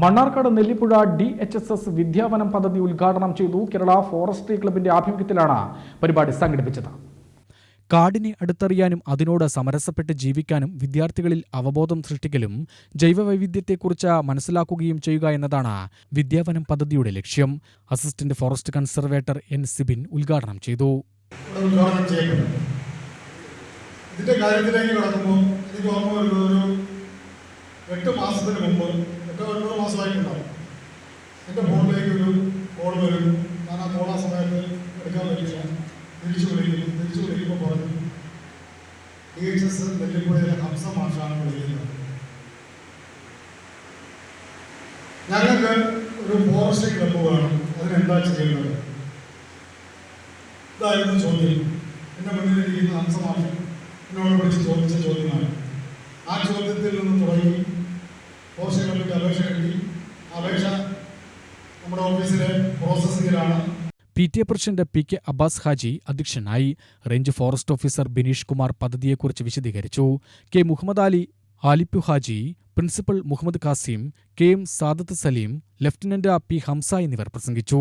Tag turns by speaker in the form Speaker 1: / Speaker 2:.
Speaker 1: Mannarkkad Nellipuzha D H S S Vidyavanam പദ്ധതി ഉദ്ഘാടനം ചെയ്തു കേരള ഫോറസ്ട്രി ക്ലബിന്റെ ആഭിമുഖ്യത്തിലാണ് പരിപാടി സംഘടിപ്പിച്ചത്. കാടിനെ അടുത്തറിയാനും അതിനോട് സമരസപ്പെട്ട് ജീവിക്കാനും വിദ്യാർത്ഥികളിൽ അവബോധം സൃഷ്ടിക്കലും ജൈവവൈവിധ്യത്തെക്കുറിച്ച് മനസ്സിലാക്കുകയും ചെയ്യുക എന്നതാണ് വിദ്യാവനം പദ്ധതിയുടെ ലക്ഷ്യം. Assistant forest conservator N Sibin ഉദ്ഘാടനം ചെയ്തു.
Speaker 2: ഇതിന്റെ കാര്യത്തിലേക്ക് കടക്കുമ്പോൾ എനിക്ക് ഓർമ്മ ഒരു എട്ട് മാസത്തിന് മുമ്പ് എട്ടോ ഒൻപത് മാസമായിട്ടുണ്ടാവും. എന്റെ ഫോണിലേക്ക് ഒരു കോൾ വരും. ഞാൻ ആ കോൾ ആ സമയത്ത് എടുക്കാൻ പറ്റില്ല. തിരിച്ചു വിളിക്കുന്നു തിരിച്ചു വിളിക്കുമ്പോൾ പറഞ്ഞു ഡി എച്ച് എസ് നെല്ലിപ്പുഴയിലെ ഹംസ മാഷാണ് വിളിക്കുന്നത് ഞങ്ങൾക്ക് ഒരു ഫോറസ്റ്റ് ക്ലബ്ബ് വേണം. അതിനെന്താ ചെയ്യുന്നത് ഇതായിരുന്നു ചോദ്യം. എന്റെ മുന്നിലിരിക്കുന്ന ഹംസമാഷൻ എന്നോട് വിളിച്ച് ചോദിച്ച ചോദ്യമാണ്. ആ ചോദ്യത്തിൽ നിന്ന് തുടങ്ങി കമ്മിറ്റി അപേക്ഷ എഴുതി അപേക്ഷ നമ്മുടെ ഓഫീസിലെ പ്രോസസ്സിങ്ങിലാണ്
Speaker 1: P T A president P K Abbas Haji അധ്യക്ഷനായി range forest officer Bineesh Kumar പദ്ധതിയെക്കുറിച്ച് വിശദീകരിച്ചു. K Muhammad Ali Alippu Haji principal Muhammad Kasim K M Sadath Saleem lieutenant P Hamsa എന്നിവർ പ്രസംഗിച്ചു.